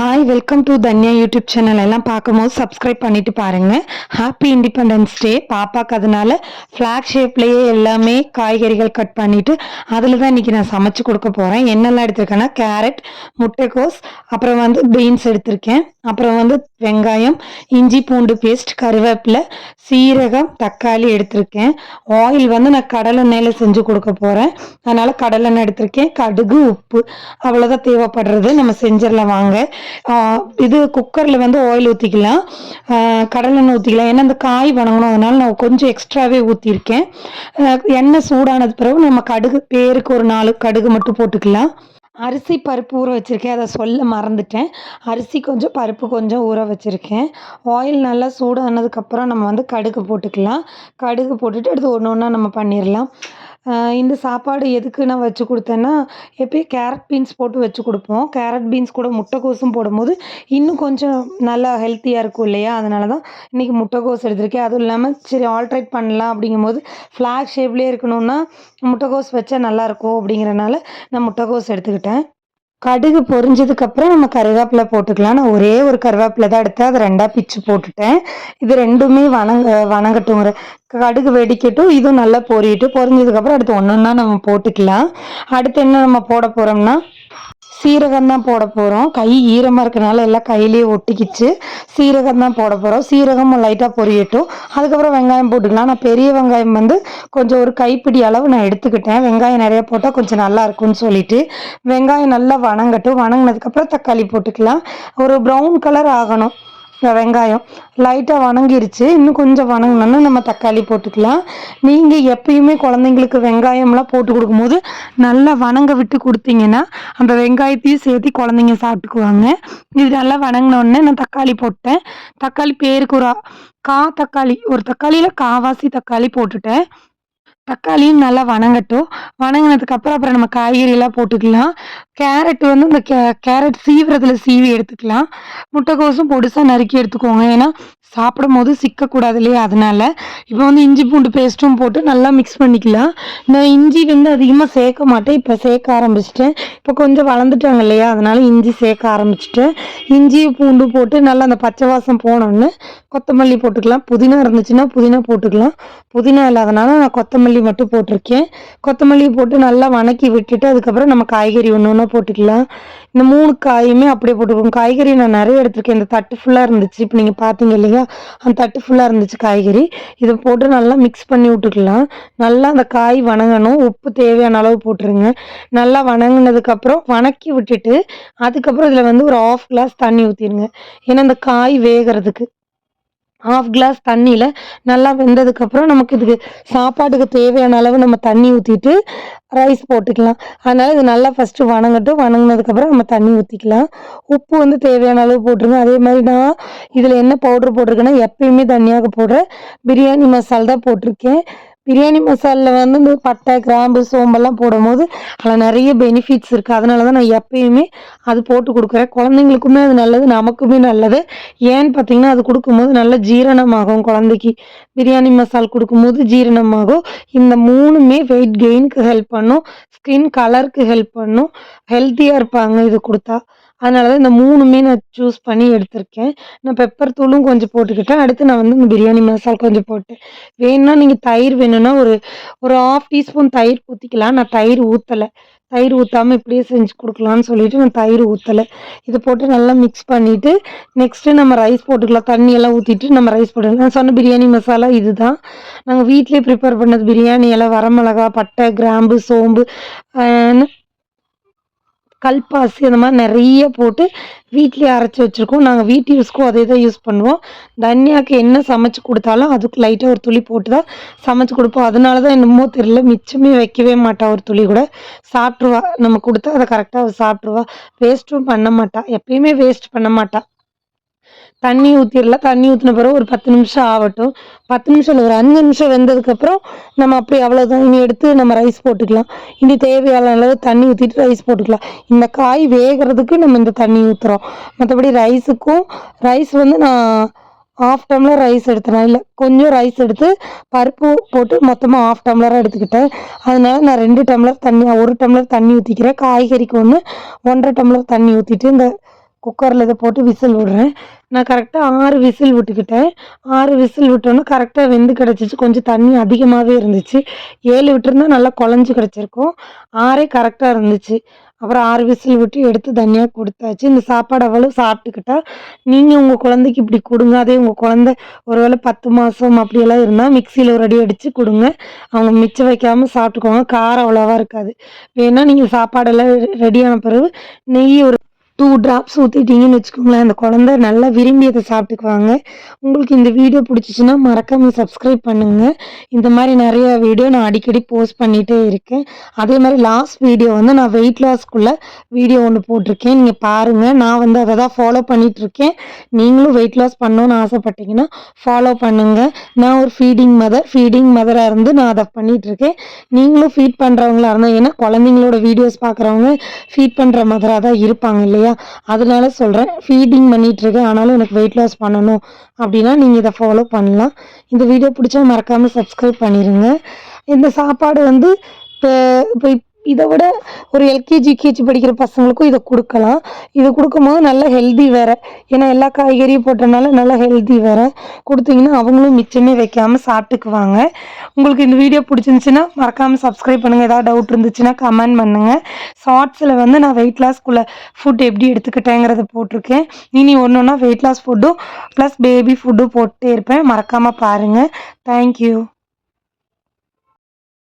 Ha! Hi welcome to Tanya YouTube channel எல்லாம் பார்க்கும்போது subscribe பண்ணிட்டு பாருங்க. ஹாப்பி இண்டிபெண்டன்ஸ் டே பாப்பாக்கு அதனால ஃப்ளாக் ஷேப்லேயே எல்லாமே காய்கறிகள் கட் பண்ணிட்டு அதில் தான் இன்னைக்கு நான் சமைச்சு கொடுக்க போகிறேன் என்னெல்லாம் எடுத்திருக்கேன்னா கேரட் முட்டைக்கோஸ் அப்புறம் வந்து பீன்ஸ் எடுத்திருக்கேன். அப்புறம் வந்து வெங்காயம் இஞ்சி பூண்டு பேஸ்ட் கருவேப்பிலை சீரகம் தக்காளி எடுத்திருக்கேன். ஆயில் வந்து நான் கடலெண்ணெயில் செஞ்சு கொடுக்க போகிறேன் அதனால் கடலெண்ணெய் எடுத்திருக்கேன். கடுகு உப்பு அவ்வளோதான் தேவைப்படுறது. நம்ம செஞ்சிடலாம் வாங்க. இது குக்கரில் வந்து ஆயில் ஊற்றிக்கலாம் கடலெண்ணெய் ஊற்றிக்கலாம் ஏன்னா அந்த காய் வணங்கணும். அதனால் நான் கொஞ்சம் எக்ஸ்ட்ராவே ஊற்றிருக்கேன் எண்ணெய் சூடானது பிறகு நம்ம கடுகு பேருக்கு ஒரு நாலு கடுகு மட்டும் போட்டுக்கலாம். அரிசி பருப்பு ஊற வச்சுருக்கேன். அதை சொல்ல மறந்துட்டேன். அரிசி கொஞ்சம் பருப்பு கொஞ்சம் ஊற வச்சுருக்கேன். ஆயில் நல்லா சூடானதுக்கப்புறம் நம்ம வந்து கடுகு போட்டுக்கலாம். கடுகு போட்டுட்டு அடுத்து ஒன்று ஒன்றா நம்ம பண்ணிடலாம் இந்த சாப்பாடு எதுக்கு நான் வச்சு கொடுத்தேன்னா எப்பயும் கேரட் பீன்ஸ் போட்டு வச்சு கொடுப்போம். கேரட் பீன்ஸ் கூட முட்டைகோஸும் போடும்போது இன்னும் கொஞ்சம் நல்லா ஹெல்த்தியாக இருக்கும் இல்லையா? அதனால தான் இன்றைக்கி முட்டைக்கோஸ் எடுத்திருக்கேன். அதுவும் இல்லாமல் சரி ஆல்ட்ரேட் பண்ணலாம் அப்படிங்கும்போது ஃப்ளாக் ஷேப்லேயே இருக்கணும்னா முட்டைக்கோஸ் வச்சா நல்லாயிருக்கும் அப்படிங்கிறனால நான் முட்டைக்கோஸ் எடுத்துக்கிட்டேன். கடுகு பொரிஞ்சதுக்கப்புறம் நம்ம கருவேப்பிலை போட்டுக்கலாம். நான் ஒரே ஒரு கருவேப்பிலை தான் எடுத்தேன். அதை ரெண்டாக பிச்சு போட்டுட்டேன். இது ரெண்டுமே வணங்க வணங்கட்டுங்கிற கடுகு வெடிக்கட்டும். இதுவும் நல்லா பொரியட்டு பொரிஞ்சதுக்கப்புறம் அடுத்து ஒன்று ஒன்றா நம்ம போட்டுக்கலாம். அடுத்து என்ன நம்ம போட போகிறோம்னா சீரகம் தான் போட போகிறோம் கை ஈரமாக இருக்கனால எல்லாம் கையிலேயே ஒட்டிக்கிச்சு. சீரகம் தான் போட போகிறோம் சீரகம் லைட்டாக பொரியட்டும். அதுக்கப்புறம் வெங்காயம் போட்டுக்கலாம். நான் பெரிய வெங்காயம் வந்து கொஞ்சம் ஒரு கைப்பிடி அளவு நான் எடுத்துக்கிட்டேன். வெங்காயம் நிறைய போட்டால் கொஞ்சம் நல்லா இருக்கும்னு சொல்லிட்டு. வெங்காயம் நல்லா வணங்கட்டும். வணங்கினதுக்கப்புறம் தக்காளி போட்டுக்கலாம். ஒரு ப்ரௌன் கலர் ஆகணும். வெங்காயம். லைட்டாக வணங்கிருச்சு. இன்னும் கொஞ்சம் வணங்கினோன்னா நம்ம தக்காளி போட்டுக்கலாம். நீங்கள் எப்பயுமே குழந்தைங்களுக்கு வெங்காயம்லாம் போட்டு கொடுக்கும்போது நல்லா வணங்க விட்டு கொடுத்தீங்கன்னா அந்த வெங்காயத்தையும் சேர்த்து குழந்தைங்க சாப்பிட்டுக்குவாங்க. இது நல்லா வணங்கினோடனே நான் தக்காளி போட்டேன். தக்காளி பேருக்கு ஒரு கா தக்காளி ஒரு தக்காளியில் காவாசி தக்காளி போட்டுட்டேன். தக்காளியும் நல்லா வணங்கட்டும். வணங்கினதுக்கு அப்புறம் அப்புறம் நம்ம காய்கறியெல்லாம் போட்டுக்கலாம். கேரட் வந்து இந்த கே கேரட் சீவிரத்தில் சீவி எடுத்துக்கலாம். முட்டைக்கோசும் பொடிசாக நறுக்கி எடுத்துக்கோங்க. ஏன்னா சாப்பிடும் போது சிக்கக்கூடாது இல்லையா? அதனால இப்போ வந்து இஞ்சி பூண்டு பேஸ்ட்டும் போட்டு நல்லா மிக்ஸ் பண்ணிக்கலாம். நான் இஞ்சி வந்து அதிகமாக சேர்க்க மாட்டேன். இப்போ சேர்க்க ஆரம்பிச்சிட்டேன். இப்போ கொஞ்சம் வளர்ந்துட்டாங்க இல்லையா? அதனால இஞ்சி சேர்க்க ஆரம்பிச்சிட்டேன். இஞ்சி பூண்டு போட்டு நல்லா அந்த பச்சை வாசம் போனோன்னு கொத்தமல்லி போட்டுக்கலாம். புதினா இருந்துச்சுன்னா புதினா போட்டுக்கலாம். புதினா இல்லாதனால நான் கொத்தமல்லி மட்டும் போட்டிருக்கேன். கொத்தமல்லி போட்டு நல்லா வணக்கி விட்டுட்டு அதுக்கப்புறம் நம்ம காய்கறி ஒன்று ஒன்றா போட்டுக்கலாம். இந்த மூணு காயுமே அப்படியே போட்டுக்கோங்க காய்கறி நான் நிறைய எடுத்திருக்கேன். இந்த தட்டு ஃபுல்லாக இருந்துச்சு. இப்போ நீங்கள் பார்த்தீங்க இல்லையா? அந்த தட்டு ஃபுல்லாக இருந்துச்சு காய்கறி. இதை போட்டு நல்லா மிக்ஸ் பண்ணி விட்டுக்கலாம். நல்லா அந்த காய் வணங்கணும். உப்பு தேவையான அளவு போட்டுருங்க. நல்லா வணங்கினதுக்கப்புறம் வணக்கி விட்டுட்டு அதுக்கப்புறம் இதில் வந்து ஒரு ஆஃப் கிளாஸ் தண்ணி ஊற்றிடுங்க ஏன்னா இந்த காய் வேகிறதுக்கு. ஹாஃப் கிளாஸ் தண்ணியில் நல்லா வெந்ததுக்கப்புறம் நமக்கு இதுக்கு சாப்பாட்டுக்கு தேவையான அளவு நம்ம தண்ணி ஊற்றிட்டு ரைஸ் போட்டுக்கலாம். அதனால் இது நல்லா ஃபஸ்ட்டு வணங்கட்டும். வணங்கினதுக்கப்புறம் நம்ம தண்ணி ஊற்றிக்கலாம் உப்பு வந்து தேவையான அளவு போட்டுருங்க. அதே மாதிரி நான் இதில் என்ன பவுட்ரு போட்டிருக்கேன்னா எப்பயுமே தனியாக போடுற பிரியாணி மசால் தான் போட்டிருக்கேன். பிரியாணி மசாலில் வந்து இந்த பட்டை கிராம்பு சோம்பெல்லாம் போடும்போது அதில் நிறைய பெனிஃபிட்ஸ் இருக்குது அதனால தான் நான் எப்பயுமே அது போட்டு கொடுக்குறேன். குழந்தைங்களுக்குமே அது நல்லது நமக்குமே நல்லது. ஏன்னு பார்த்தீங்கன்னா அது கொடுக்கும்போது நல்ல ஜீரணமாகும் குழந்தைக்கு. பிரியாணி மசால் கொடுக்கும்போது ஜீரணமாகும். இந்த மூணுமே வெயிட் கெயினுக்கு ஹெல்ப் பண்ணும். ஸ்கின் கலருக்கு ஹெல்ப் பண்ணும். ஹெல்த்தியாக இருப்பாங்க இது கொடுத்தா. அதனால தான் இந்த மூணுமே நான் சூஸ் பண்ணி எடுத்திருக்கேன். நான் பெப்பர் தூளும் கொஞ்சம் போட்டுக்கிட்டேன். அடுத்து நான் வந்து இந்த பிரியாணி மசால் கொஞ்சம் போட்டேன். வேணும்னா நீங்கள் தயிர் வேணும்னா ஒரு ஒரு ஆஃப் டீஸ்பூன் தயிர் ஊற்றிக்கலாம் நான் தயிர் ஊற்றலை தயிர் ஊற்றாமல் இப்படியே செஞ்சு கொடுக்கலான்னு சொல்லிட்டு நான் தயிர் ஊற்றலை இதை போட்டு நல்லா மிக்ஸ் பண்ணிவிட்டு நெக்ஸ்ட்டு நம்ம ரைஸ் போட்டுக்கலாம். தண்ணியெல்லாம் ஊற்றிட்டு நம்ம ரைஸ் போட்டுக்கலாம். நான் சொன்ன பிரியாணி மசாலா இதுதான். நாங்கள் வீட்டிலே ப்ரிப்பேர் பண்ணது பிரியாணி எல்லாம் வரமிளகா பட்டை கிராம்பு சோம்பு கல்பாசி அந்த மாதிரி நிறைய போட்டு வீட்லேயே அரைச்சி வச்சுருக்கோம். நாங்கள் வீட்டு யூஸ்க்கும் அதே தான் யூஸ் பண்ணுவோம். தன்யாவுக்கு என்ன சமைச்சு கொடுத்தாலும் அதுக்கு லைட்டாக ஒரு துளி போட்டு தான் சமைச்சு கொடுப்போம். அதனால தான் என்னமோ தெரியல மிச்சமே வைக்கவே மாட்டா ஒரு துளி கூட. சாப்பிட்ருவா நம்ம கொடுத்தா அதை கரெக்டாக சாப்பிட்ருவா வேஸ்ட்டும் பண்ண மாட்டா. எப்பயுமே வேஸ்ட் பண்ண மாட்டா. தண்ணி ஊற்றிடலாம் தண்ணி ஊற்றின பிறகு ஒரு பத்து நிமிஷம் ஆகட்டும். பத்து நிமிஷம் இல்லை ஒரு அஞ்சு நிமிஷம் வெந்ததுக்கப்புறம் நம்ம அப்படி அவ்வளோதான் இனி எடுத்து நம்ம ரைஸ் போட்டுக்கலாம். இனி தேவையான அளவு தண்ணி ஊற்றிட்டு ரைஸ் போட்டுக்கலாம். இந்த காய் வேகிறதுக்கு நம்ம இந்த தண்ணி ஊற்றுறோம் மற்றபடி ரைஸுக்கும் ரைஸ் வந்து நான் ஆஃப் டம்ளர் ரைஸ் எடுத்தேன். இல்லை கொஞ்சம் ரைஸ் எடுத்து பருப்பு போட்டு மொத்தமாக ஆஃப் டம்ளராக எடுத்துக்கிட்டேன். அதனால நான் ரெண்டு டம்ளர் தண்ணி ஒரு டம்ளர் தண்ணி ஊற்றிக்கிறேன் காய்கறிக்கு ஒன்று ஒன்றரை டம்ளர் தண்ணி ஊற்றிட்டு இந்த குக்கரில் இதை போட்டு விசில் விடுறேன். நான் கரெக்டாக ஆறு விசில் விட்டுக்கிட்டேன். ஆறு விசில் விட்டோன்னே கரெக்டாக வெந்து கிடச்சிச்சு. கொஞ்சம் தண்ணி அதிகமாகவே இருந்துச்சு. ஏழு விட்டுருந்தா நல்லா குழஞ்சி கிடச்சிருக்கும். ஆறே கரெக்டாக இருந்துச்சு. அப்புறம் ஆறு விசில் விட்டு எடுத்து தனியாக கொடுத்தாச்சு. இந்த சாப்பாடு அவ்வளோ சாப்பிட்டுக்கிட்டா நீங்கள் உங்கள் குழந்தைக்கு இப்படி கொடுங்க. அதே உங்கள் குழந்த ஒருவேளை பத்து மாதம் அப்படியெல்லாம் இருந்தால் மிக்சியில் ஒரு அடி அடித்து கொடுங்க. அவங்க மிச்சம் வைக்காமல் சாப்பிட்டுக்கோங்க. காரம் அவ்வளோவா இருக்காது. வேணால் நீங்கள் சாப்பாடெல்லாம் ரெடியான பிறகு நெய் ஒரு டூ ட்ராப்ஸ் ஊற்றிட்டீங்கன்னு வச்சுக்கோங்களேன் அந்த குழந்த நல்லா விரும்பி அதை சாப்பிட்டுக்குவாங்க. உங்களுக்கு இந்த வீடியோ பிடிச்சிச்சின்னா மறக்காமல் சப்ஸ்கிரைப் பண்ணுங்கள் இந்த மாதிரி நிறைய வீடியோ நான் அடிக்கடி போஸ்ட் பண்ணிகிட்டே இருக்கேன். அதே மாதிரி லாஸ்ட் வீடியோ வந்து நான் வெயிட் லாஸ்க்குள்ளே வீடியோ ஒன்று போட்டிருக்கேன். நீங்கள் பாருங்கள் நான் வந்து அதை தான் ஃபாலோ பண்ணிகிட்ருக்கேன் நீங்களும் வெயிட் லாஸ் பண்ணணுன்னு ஆசைப்பட்டீங்கன்னா ஃபாலோ பண்ணுங்கள் நான் ஒரு ஃபீடிங் மதர் ஃபீடிங் மதராக இருந்து நான் அதை பண்ணிகிட்ருக்கேன் நீங்களும் ஃபீட் பண்ணுறவங்களா இருந்தால் ஏன்னா குழந்தைங்களோட வீடியோஸ் பார்க்குறவங்க ஃபீட் பண்ணுற மதராக தான் இருப்பாங்க இல்லையா? அதனால சொல்கிறேன் ஃபீடிங் பண்ணிகிட்ருக்கேன் ஆனாலும் எனக்கு வெயிட் லாஸ் பண்ணணும் அப்படின்னா நீங்கள் இதை ஃபாலோ பண்ணலாம். இந்த வீடியோ பிடிச்சா மறக்காமல் சப்ஸ்கிரைப் பண்ணிடுங்க இந்த சாப்பாடு வந்து இப்போ இப்போ இதை விட ஒரு எல்கேஜி கேஜி படிக்கிற பசங்களுக்கும் இதை கொடுக்கலாம். இது கொடுக்கும்போது நல்ல ஹெல்தி வேறு. ஏன்னா எல்லா காய்கறியும் போட்டனால நல்லா ஹெல்தி வேறு. கொடுத்தீங்கன்னா அவங்களும் மிச்சமே வைக்காமல் சாப்பிட்டுக்குவாங்க. உங்களுக்கு இந்த வீடியோ பிடிச்சிருந்துச்சுன்னா மறக்காமல் சப்ஸ்கிரைப் பண்ணுங்கள் ஏதாவது டவுட் இருந்துச்சுன்னா கமெண்ட் பண்ணுங்கள் ஷார்ட்ஸில் வந்து நான் வெயிட் லாஸ்க்குள்ளே ஃபுட் எப்படி எடுத்துக்கிட்டேங்கிறத போட்டிருக்கேன். இனி ஒன்று ஒன்றா வெயிட் லாஸ் ஃபுட்டும் ப்ளஸ் பேபி ஃபுட்டும் போட்டே இருப்பேன். மறக்காமல் பாருங்கள் தேங்க்யூ